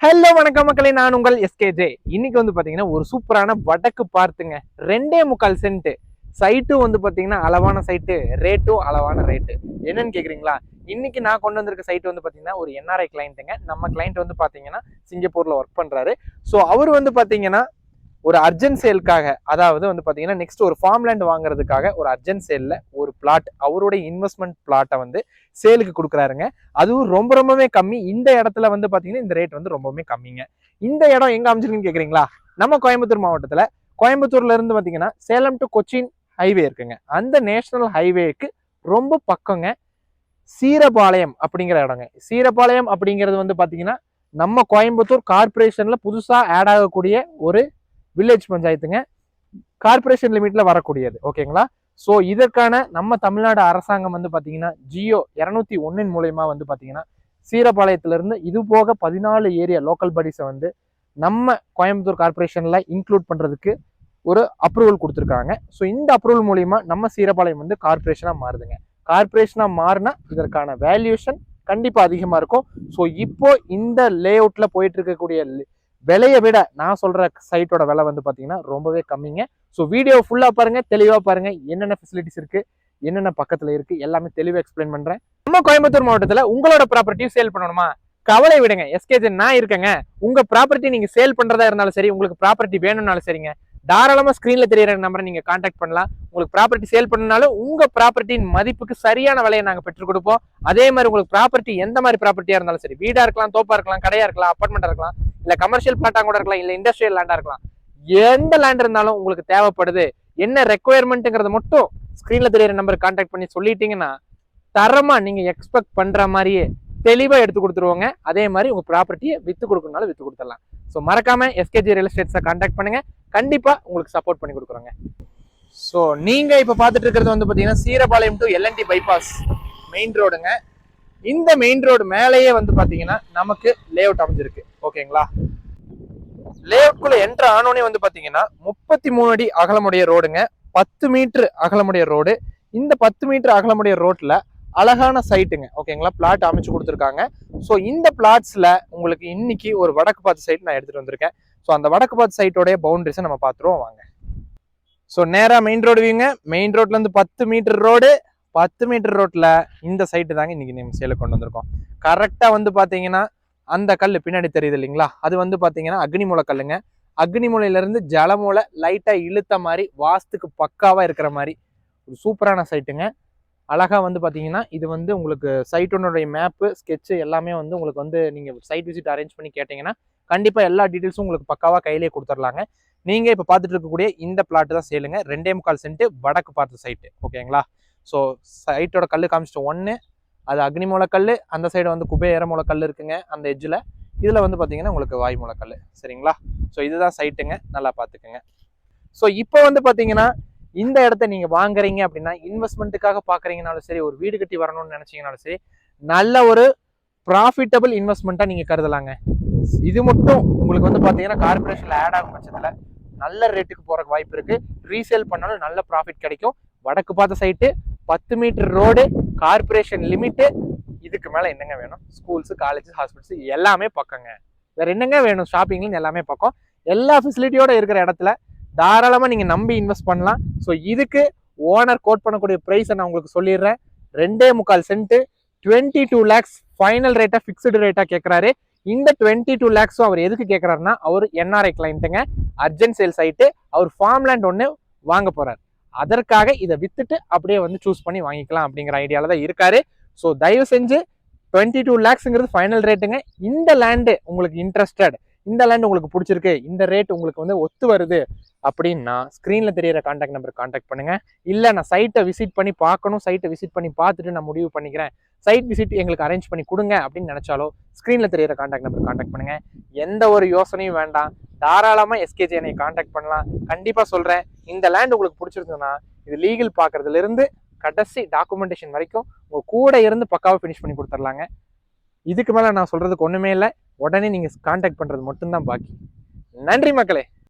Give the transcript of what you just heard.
Hello வணக்கம் மக்களே. நான் உங்கள் எஸ்கேஜே இன்னைக்கு வந்து பார்த்தீங்கன்னா ஒரு சூப்பரான வடக்கு பார்த்துங்க. ரெண்டே முக்கால் சென்ட்டு சைட்டும் வந்து பார்த்தீங்கன்னா அளவான சைட்டு ரேட்டும் அளவான ரேட்டு என்னன்னு கேட்குறீங்களா இன்னைக்கு நான் கொண்டு வந்திருக்க சைட் வந்து பார்த்தீங்கன்னா ஒரு என்ஆர்ஐ கிளைண்ட்டுங்க நம்ம கிளைண்ட் வந்து பார்த்தீங்கன்னா சிங்கப்பூரில் ஒர்க் பண்ணுறாரு ஸோ அவர் வந்து பார்த்தீங்கன்னா ஒரு அர்ஜென்ட் சேலுக்காக அதாவது வந்து பார்த்தீங்கன்னா நெக்ஸ்ட் ஒரு ஃபார்ம் லேண்ட் வாங்குறதுக்காக ஒரு அர்ஜென்ட் சேலில் ஒரு பிளாட் அவருடைய இன்வெஸ்ட்மெண்ட் பிளாட்டை வந்து சேலுக்கு கொடுக்குறாருங்க. அதுவும் ரொம்ப ரொம்பவே கம்மி. இந்த இடத்துல வந்து பார்த்தீங்கன்னா இந்த ரேட் வந்து ரொம்பவுமே கம்மிங்க. இந்த இடம் எங்கே அமைச்சிருக்குன்னு கேட்குறீங்களா நம்ம கோயம்புத்தூர் மாவட்டத்தில். கோயம்புத்தூர்ல இருந்து பாத்தீங்கன்னா சேலம் டு கொச்சின் ஹைவே இருக்குங்க. அந்த நேஷனல் ஹைவேக்கு ரொம்ப பக்கங்க சீரபாளையம் அப்படிங்கிற இடங்க. சீரபாளையம் அப்படிங்கிறது வந்து பார்த்தீங்கன்னா நம்ம கோயம்புத்தூர் கார்பரேஷன்ல புதுசாக ஆட் ஆகக்கூடிய ஒரு வில்லேஜ் பஞ்சாயத்துங்க. கார்பரேஷன் லிமிட்ல வரக்கூடியது. ஓகேங்களா ஸோ இதற்கான நம்ம தமிழ்நாடு அரசாங்கம் வந்து பார்த்தீங்கன்னா ஜியோ இரநூத்தி ஒன்னின் மூலயமா வந்து பார்த்தீங்கன்னா சீரபாளையத்திலிருந்து இது போக பதினாலு ஏரியா லோக்கல் பாடிஸை வந்து நம்ம கோயம்புத்தூர் கார்பரேஷனில் இன்க்ளூட் பண்ணுறதுக்கு ஒரு அப்ரூவல் கொடுத்துருக்காங்க. ஸோ இந்த அப்ரூவல் மூலயமா நம்ம சீரபாளையம் வந்து கார்பரேஷனாக மாறுதுங்க. கார்பரேஷனாக மாறினா இதற்கான வேல்யூஷன் கண்டிப்பாக அதிகமாக இருக்கும். ஸோ இப்போ இந்த லே அவுட்டில் போயிட்டு இருக்கக்கூடிய விலையை விட நான் சொல்ற சைட்டோட விலை வந்து பார்த்தீங்கன்னா ரொம்பவே கம்மிங்க. ஸோ வீடியோ ஃபுல்லாக பாருங்க தெளிவாக பாருங்க என்னென்ன ஃபெசிலிட்டிஸ் இருக்கு என்னென்ன பக்கத்தில் இருக்கு எல்லாமே தெளிவாக எக்ஸ்பிளைன் பண்றேன். நம்ம கோயம்புத்தூர் மாவட்டத்தில் உங்களோட ப்ராப்பர்ட்டியும் சேல் பண்ணணுமா? கவலை விடுங்க எஸ்கேஜன் நான் இருக்கேங்க. உங்க ப்ராப்பர்ட்டி நீங்க சேல் பண்றதா இருந்தாலும் சரி உங்களுக்கு ப்ராப்பர்ட்டி வேணும்னாலும் சரிங்க. தாராளமாக ஸ்க்ரீனில் தெரியற நம்பரை நீங்கள் காண்டாக்ட் பண்ணலாம். உங்களுக்கு ப்ராப்பர்ட்டி சேல் பண்ணனாலும் உங்கள் ப்ராப்பர்ட்டியின் மதிப்புக்கு சரியான விலையை நாங்கள் பெற்றுக் கொடுப்போம். அதே மாதிரி உங்களுக்கு ப்ராப்பர்ட்டி எந்த மாதிரி ப்ராப்பர்ட்டியாக இருந்தாலும் சரி வீடாக இருக்கலாம் தோப்பாக இருக்கலாம் கடையாக இருக்கலாம் அப்பார்ட்மெண்ட்டாக இருக்கலாம் இல்ல கமர்ஷியல் பிளாட்டா கூட இருக்கலாம் இல்ல இண்டஸ்ட்ரியல் லேண்டா இருக்கலாம். எந்த லேண்ட் இருந்தாலும் உங்களுக்கு தேவைப்படுது. என்ன ரெக்குயர்மெண்ட்டுங்கிறத மட்டும் ஸ்கிரீன்ல தெரியற நம்பர் கான்டாக்ட் பண்ணி சொல்லிட்டீங்கன்னா தரமா நீங்க எக்ஸ்பெக்ட் பண்ற மாதிரியே தெளிவா எடுத்து கொடுத்துருவோங்க. அதே மாதிரி உங்க ப்ராப்பர்ட்டியை வித்து கொடுக்கணும்னாலும் வித்து கொடுத்துடலாம். ஸோ மறக்காம எஸ்கேஜி ரியல் எஸ்டேட்ஸை கான்டாக்ட் பண்ணுங்க. கண்டிப்பா உங்களுக்கு சப்போர்ட் பண்ணி கொடுக்குறோங்க. ஸோ நீங்க இப்ப பார்த்துட்டு இருக்கிறது வந்து பாத்தீங்கன்னா Seerapalayam to L and T bypass main ரோடுங்க இந்த மெயின் ரோடு மேலேயே வந்து பாத்தீங்கன்னா நமக்கு லே அவுட் அமைஞ்சிருக்கு ஓகேங்களா லே அவுட்குள்ள என்ட்ரு ஆனோடனே வந்து பாத்தீங்கன்னா முப்பத்தி மூணு அடி அகலமுடைய ரோடுங்க. பத்து மீட்டர் அகலமுடைய ரோடு. இந்த பத்து மீட்டர் அகலமுடைய ரோட்ல அழகான சைட்டுங்க ஓகேங்களா பிளாட் அமைச்சு கொடுத்துருக்காங்க. ஸோ இந்த பிளாட்ஸில் உங்களுக்கு இன்னைக்கு ஒரு வடக்கு பார்த்து சைட் நான் எடுத்துகிட்டு வந்திருக்கேன். ஸோ அந்த வடக்கு பார்த்து சைட்டோடைய பவுண்டரிஸை நம்ம பார்த்துருவோம் வாங்க. ஸோ நேராக மெயின் ரோடு வீங்க. மெயின் ரோட்லேருந்து பத்து மீட்டர் ரோடு பத்து மீட்டர் ரோட்டில் இந்த சைட்டு தாங்க இன்னைக்கு நம்ம சேலை கொண்டு வந்திருக்கோம். கரெக்டாக வந்து பார்த்தீங்கன்னா அந்த கல் பின்னாடி தெரியுது இல்லைங்களா? அது வந்து பார்த்தீங்கன்னா அக்னிமூலை கல்லுங்க. அக்னிமூலையிலேருந்து ஜலமூலை லைட்டாக இழுத்த மாதிரி வாஸ்துக்கு பக்காவாக இருக்கிற மாதிரி. ஒரு சூப்பரான சைட்டுங்க அழகாக வந்து பார்த்தீங்கன்னா இது வந்து உங்களுக்கு சைட்டோனுடைய மேப்பு ஸ்கெட்சு எல்லாமே வந்து உங்களுக்கு வந்து நீங்கள் சைட் விசிட் அரேஞ்ச் பண்ணி கேட்டிங்கன்னா கண்டிப்பாக எல்லா டீட்டெயில்ஸும் உங்களுக்கு பக்காவாக கையிலே கொடுத்துர்லாங்க. நீங்கள் இப்போ பார்த்துட்டு இருக்கக்கூடிய இந்த பிளாட்டு தான் சேலுங்க ரெண்டே முக்கால் சென்ட்டு வடக்கு பார்த்த சைட்டு ஓகேங்களா ஸோ சைட்டோட கல் காமிச்சிட்டு ஒன்று அது அக்னி மூலக்கல் அந்த சைடு வந்து குபேர மூலக்கல் இருக்குங்க அந்த எஜ்ஜில் இதில் வந்து பார்த்தீங்கன்னா உங்களுக்கு வாய் மூலக்கல் சரிங்களா? ஸோ இதுதான் சைட்டுங்க நல்லா பார்த்துக்குங்க ஸோ இப்போ வந்து பார்த்தீங்கன்னா இந்த இடத்த நீங்கள் வாங்குறீங்க அப்படின்னா இன்வெஸ்ட்மெண்ட்டுக்காக பார்க்குறீங்கனாலும் சரி ஒரு வீடு கட்டி வரணும்னு நினச்சிங்கனாலும் சரி நல்ல ஒரு ப்ராஃபிட்டபிள் இன்வெஸ்ட்மெண்ட்டாக நீங்கள் கருதலாங்க. இது மட்டும் உங்களுக்கு வந்து பார்த்தீங்கன்னா கார்பரேஷனில் ஆட் ஆகும் பட்சத்தில் நல்ல ரேட்டுக்கு போகிறக்கு வாய்ப்பு இருக்குது ரீசேல் பண்ணாலும் நல்ல ப்ராஃபிட் கிடைக்கும். வடக்கு பார்த்த சைட்டு பத்து மீட்டர் ரோடு கார்பரேஷன் லிமிட்டு இதுக்கு மேலே என்னங்க வேணும்? ஸ்கூல்ஸு காலேஜஸ் ஹாஸ்பிட்டல்ஸ் எல்லாமே பக்கங்க. வேறு என்னங்க வேணும்? ஷாப்பிங்லேருந்து எல்லாமே பக்கம். எல்லா ஃபெசிலிட்டியோட இருக்கிற இடத்துல தாராளமாக நீங்கள் நம்பி இன்வெஸ்ட் பண்ணலாம். ஸோ இதுக்கு ஓனர் கோட் பண்ணக்கூடிய ப்ரைஸை நான் உங்களுக்கு சொல்லிடுறேன். ரெண்டே முக்கால் cent twenty two lakhs final ரேட்டாக ஃபிக்ஸ்டு ரேட்டாக கேட்குறாரு இந்த டுவெண்ட்டி டூ லேக்ஸும் அவர் எதுக்கு கேட்குறாருன்னா அவர் என்ஆர்ஐ கிளைண்ட்டுங்க அர்ஜென்ட் சேல்ஸ் ஆகிட்டு அவர் ஃபார்ம் லேண்ட் ஒன்று வாங்க போகிறார் அதற்காக இதை வித்துட்டு அப்படியே வந்து சூஸ் பண்ணி வாங்கிக்கலாம் அப்படிங்கிற ஐடியால தான் இருக்காரு. ஸோ தயவு செஞ்சு டுவெண்ட்டி டூ லேக்ஸுங்கிறது ஃபைனல் ரேட்டுங்க இந்த லேண்டு உங்களுக்கு இன்ட்ரெஸ்டட் இந்த லேண்ட் உங்களுக்கு பிடிச்சிருக்கு இந்த ரேட் உங்களுக்கு வந்து ஒத்து வருது அப்படின்னா ஸ்க்ரீனில் தெரியற காண்டாக்ட் நம்பர் காண்டாக்ட் பண்ணுங்க. இல்லை நான் சைட்டை விசிட் பண்ணி பார்க்கணும் சைட்டை விசிட் பண்ணி பார்த்துட்டு நான் முடிவு பண்ணிக்கிறேன். சைட் விசிட் எங்களுக்கு அரேஞ்ச் பண்ணி கொடுங்க அப்படின்னு நினச்சாலோ ஸ்க்ரீனில் தெரியற காண்டாக்ட் நம்பர் காண்டாக்ட் பண்ணுங்கள் எந்த ஒரு யோசனையும் வேண்டாம். தாராளமாக எஸ்கேஜி என்னை காண்டாக்ட் பண்ணலாம். கண்டிப்பாக சொல்கிறேன் இந்த லேண்ட் உங்களுக்கு பிடிச்சிருந்ததுன்னா இது லீகல் பார்க்குறதுலேருந்து கடைசி டாக்குமெண்டேஷன் வரைக்கும் உங்கள் கூட இருந்து பக்காவாக ஃபினிஷ் பண்ணி கொடுத்துர்லாங்க. இதுக்கு மேலே நான் சொல்கிறதுக்கு ஒன்றுமே இல்லை. உடனே நீங்கள் காண்டாக்ட் பண்ணுறது மட்டும்தான் பாக்கி. நன்றி மக்களே.